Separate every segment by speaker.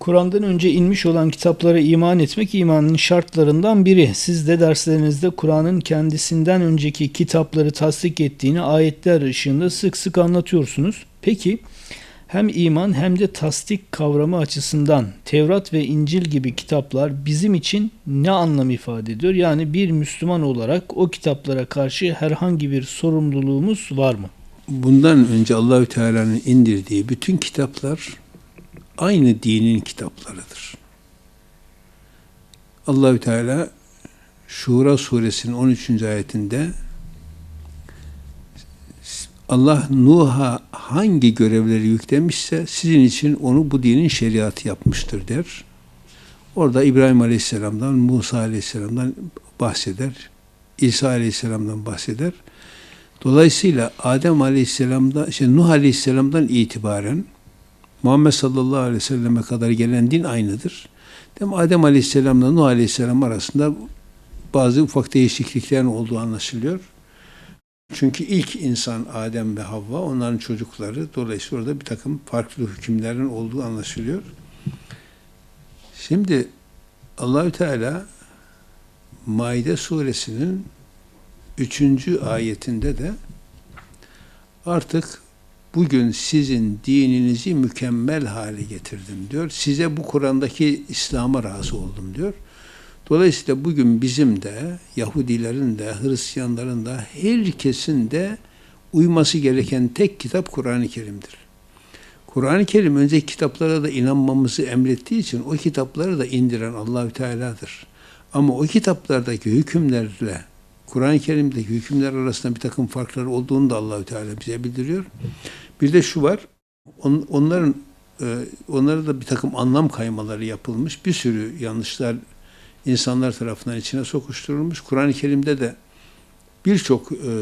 Speaker 1: Kur'an'dan önce inmiş olan kitaplara iman etmek imanın şartlarından biri. Siz de derslerinizde Kur'an'ın kendisinden önceki kitapları tasdik ettiğini ayetler ışığında sık sık anlatıyorsunuz. Peki hem iman hem de tasdik kavramı açısından Tevrat ve İncil gibi kitaplar bizim için ne anlam ifade ediyor? Yani bir Müslüman olarak o kitaplara karşı herhangi bir sorumluluğumuz var mı?
Speaker 2: Bundan önce Allahü Teala'nın indirdiği bütün kitaplar aynı dinin kitaplarıdır. Allahü Teala Şura suresinin 13. ayetinde Allah Nuh'a hangi görevleri yüklemişse sizin için onu bu dinin şeriatı yapmıştır der. Orada İbrahim Aleyhisselam'dan, Musa Aleyhisselam'dan bahseder. İsa Aleyhisselam'dan bahseder. Dolayısıyla Adem Aleyhisselam'da, işte Nuh Aleyhisselam'dan itibaren Muhammed sallallahu aleyhi ve selleme kadar gelen din aynıdır. Dem Adem Aleyhisselam'la Nuh Aleyhisselam arasında bazı ufak değişikliklerin olduğu anlaşılıyor. Çünkü ilk insan Adem ve Havva, onların çocukları. Dolayısıyla orada bir takım farklı hükümlerin olduğu anlaşılıyor. Şimdi Allahü Teala Maide suresinin üçüncü ayetinde de artık bugün sizin dininizi mükemmel hale getirdim diyor. Size bu Kur'an'daki İslam'a razı oldum diyor. Dolayısıyla bugün bizim de Yahudilerin de Hristiyanların da herkesin de uyması gereken tek kitap Kur'an-ı Kerim'dir. Kur'an-ı Kerim önceki kitaplara da inanmamızı emrettiği için o kitapları da indiren Allahü Teala'dır. Ama o kitaplardaki hükümlerle Kur'an-ı Kerim'deki hükümler arasında bir takım farklar olduğunu da Allahü Teala bize bildiriyor. Bir de şu var, on, onların e, onlara da bir takım anlam kaymaları yapılmış. Bir sürü yanlışlar insanlar tarafından içine sokuşturulmuş. Kur'an-ı Kerim'de de birçok e,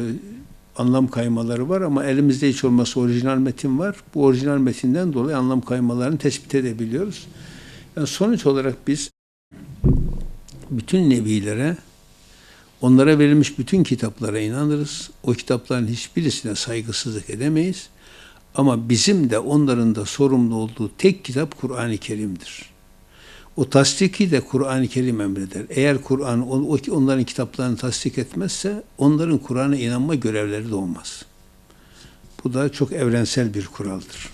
Speaker 2: anlam kaymaları var ama elimizde hiç olmazsa orijinal metin var. Bu orijinal metinden dolayı anlam kaymalarını tespit edebiliyoruz. Yani sonuç olarak biz bütün nebilere Onlara verilmiş bütün kitaplara inanırız. O kitapların hiçbirisine saygısızlık edemeyiz. Ama bizim de onların da sorumlu olduğu tek kitap Kur'an-ı Kerim'dir. O tasdiki de Kur'an-ı Kerim emreder. Eğer Kur'an onların kitaplarını tasdik etmezse onların Kur'an'a inanma görevleri de olmaz. Bu da çok evrensel bir kuraldır.